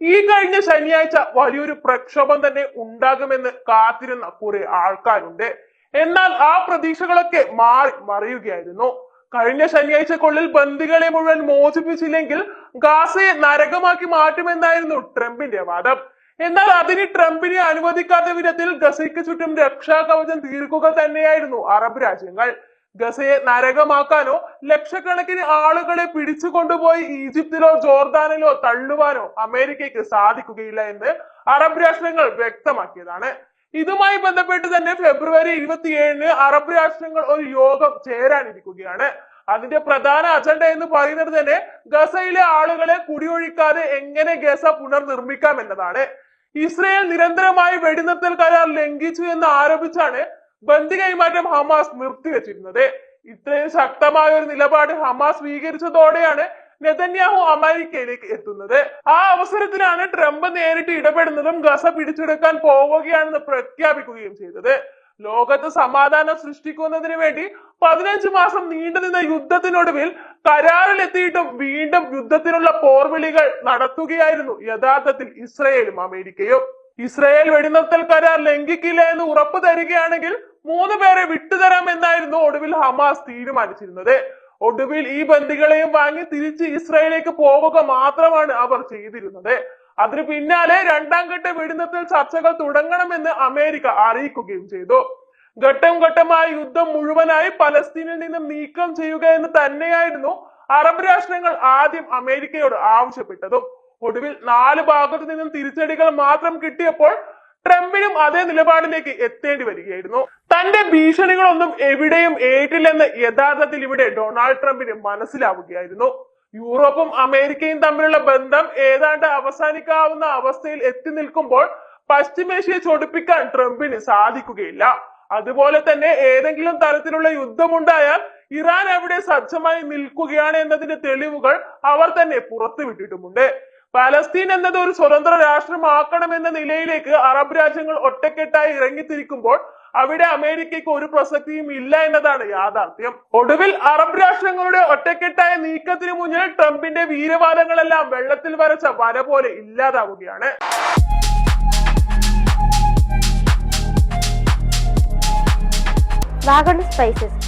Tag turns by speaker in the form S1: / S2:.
S1: ഈ കഴിഞ്ഞ ശനിയാഴ്ച വലിയൊരു പ്രക്ഷോഭം തന്നെ ഉണ്ടാകുമെന്ന് കാത്തിരുന്ന കുറെ ആൾക്കാരുണ്ട്. എന്നാൽ ആ പ്രതീക്ഷകളൊക്കെ മാറി മറിയുകയായിരുന്നു. കഴിഞ്ഞ ശനിയാഴ്ചക്കുള്ളിൽ ബന്ദികളെ മുഴുവൻ മോചിപ്പിച്ചില്ലെങ്കിൽ ഗാസയെ നരകമാക്കി മാറ്റുമെന്നായിരുന്നു ട്രംപിന്റെ വാദം. എന്നാൽ അതിന് ട്രംപിനെ അനുവദിക്കാത്ത വിധത്തിൽ ഗസയ്ക്ക് ചുറ്റും രക്ഷാകവചം തീർക്കുക തന്നെയായിരുന്നു അറബ് രാജ്യങ്ങൾ. ഗസയെ നരകമാക്കാനോ ലക്ഷക്കണക്കിന് ആളുകളെ പിടിച്ചു കൊണ്ടുപോയി ഈജിപ്തിലോ ജോർദാനിലോ തള്ളുവാനോ അമേരിക്കയ്ക്ക് സാധിക്കുകയില്ല എന്ന് അറബ് രാഷ്ട്രങ്ങൾ വ്യക്തമാക്കിയതാണ്. ഇതുമായി ബന്ധപ്പെട്ട് തന്നെ ഫെബ്രുവരി ഇരുപത്തിയേഴിന് അറബ് രാഷ്ട്രങ്ങൾ ഒരു യോഗം ചേരാനിരിക്കുകയാണ്. അതിന്റെ പ്രധാന അജണ്ട എന്ന് പറയുന്നത് തന്നെ ഗസയിലെ ആളുകളെ കുടിയൊഴിക്കാതെ എങ്ങനെ ഗസ പുനർനിർമ്മിക്കാം എന്നതാണ്. ഇസ്രയേൽ നിരന്തരമായി വെടിനിർത്തൽ കരാർ ലംഘിച്ചു എന്ന് ആരോപിച്ചാണ് ബന്ദി കൈമാറ്റം ഹമാസ് നിർത്തിവെച്ചിരുന്നത്. ഇത്രയും ശക്തമായ ഒരു നിലപാട് ഹമാസ് സ്വീകരിച്ചതോടെയാണ് നെതന്യാഹു അമേരിക്കയിലേക്ക് എത്തുന്നത്. ആ അവസരത്തിലാണ് ട്രംപ് നേരിട്ട് ഇടപെടുന്നതും ഗസ പിടിച്ചെടുക്കാൻ പോവുകയാണെന്ന് പ്രഖ്യാപിക്കുകയും ചെയ്തത്. ലോകത്ത് സമാധാനം സൃഷ്ടിക്കുന്നതിന് വേണ്ടി പതിനഞ്ച് മാസം നീണ്ടുനിന്ന യുദ്ധത്തിനൊടുവിൽ കരാറിലെത്തിയിട്ടും വീണ്ടും യുദ്ധത്തിനുള്ള പോർവിളികൾ നടത്തുകയായിരുന്നു യഥാർത്ഥത്തിൽ ഇസ്രയേലും അമേരിക്കയും. ഇസ്രയേൽ വെടിനിർത്തൽ കരാർ ലംഘിക്കില്ല എന്ന് ഉറപ്പ് തരികയാണെങ്കിൽ മൂന്ന് പേരെ വിട്ടുതരാം എന്നായിരുന്നു ഒടുവിൽ ഹമാസ് തീരുമാനിച്ചിരുന്നത്. ഒടുവിൽ ഈ ബന്ധികളെയും വാങ്ങി തിരിച്ച് ഇസ്രായേലേക്ക് പോവുക മാത്രമാണ് അവർ ചെയ്തിരുന്നത്. അതിനു പിന്നാലെ രണ്ടാം ഘട്ട വെടിനിർത്തൽ ചർച്ചകൾ തുടങ്ങണമെന്ന് അമേരിക്ക അറിയിക്കുകയും ചെയ്തു. ഘട്ടം ഘട്ടമായി യുദ്ധം മുഴുവനായി പലസ്തീനിൽ നിന്നും നീക്കം ചെയ്യുക എന്ന് തന്നെയായിരുന്നു അറബ് രാഷ്ട്രങ്ങൾ ആദ്യം അമേരിക്കയോട് ആവശ്യപ്പെട്ടതും. ഒടുവിൽ നാല് ഭാഗത്തു നിന്നും തിരിച്ചടികൾ മാത്രം കിട്ടിയപ്പോൾ ട്രംപിനും അതേ നിലപാടിലേക്ക് എത്തേണ്ടി വരികയായിരുന്നു. തന്റെ ഭീഷണികളൊന്നും എവിടെയും ഏറ്റില്ലെന്ന് യഥാർത്ഥത്തിൽ ഇവിടെ ഡൊണാൾഡ് ട്രംപിന് മനസ്സിലാവുകയായിരുന്നു. യൂറോപ്പും അമേരിക്കയും തമ്മിലുള്ള ബന്ധം ഏതാണ്ട് അവസാനിക്കാവുന്ന അവസ്ഥയിൽ എത്തി നിൽക്കുമ്പോൾ പശ്ചിമേഷ്യയെ ചൊടിപ്പിക്കാൻ ട്രംപിന് സാധിക്കുകയില്ല. അതുപോലെ തന്നെ ഏതെങ്കിലും തരത്തിലുള്ള യുദ്ധമുണ്ടായാൽ ഇറാൻ എവിടെ സജ്ജമായി നിൽക്കുകയാണ് എന്നതിന്റെ തെളിവുകൾ അവർ തന്നെ പുറത്തുവിട്ടിട്ടുമുണ്ട്. പലസ്തീൻ എന്നത് ഒരു സ്വതന്ത്ര രാഷ്ട്രമാക്കണം എന്ന നിലയിലേക്ക് അറബ് രാജ്യങ്ങൾ ഒറ്റക്കെട്ടായി ഇറങ്ങിത്തിരിക്കുമ്പോൾ അവിടെ അമേരിക്കയ്ക്ക് ഒരു പ്രസക്തിയും ഇല്ല എന്നതാണ് യാഥാർത്ഥ്യം. ഒടുവിൽ അറബ് രാഷ്ട്രങ്ങളുടെ ഒറ്റക്കെട്ടായ നീക്കത്തിന് മുന്നിൽ ട്രംപിന്റെ വീരവാദങ്ങളെല്ലാം വെള്ളത്തിൽ വരച്ച വര പോലെ ഇല്ലാതാവുകയാണ്.
S2: വാഗൺ സ്പൈസസ്.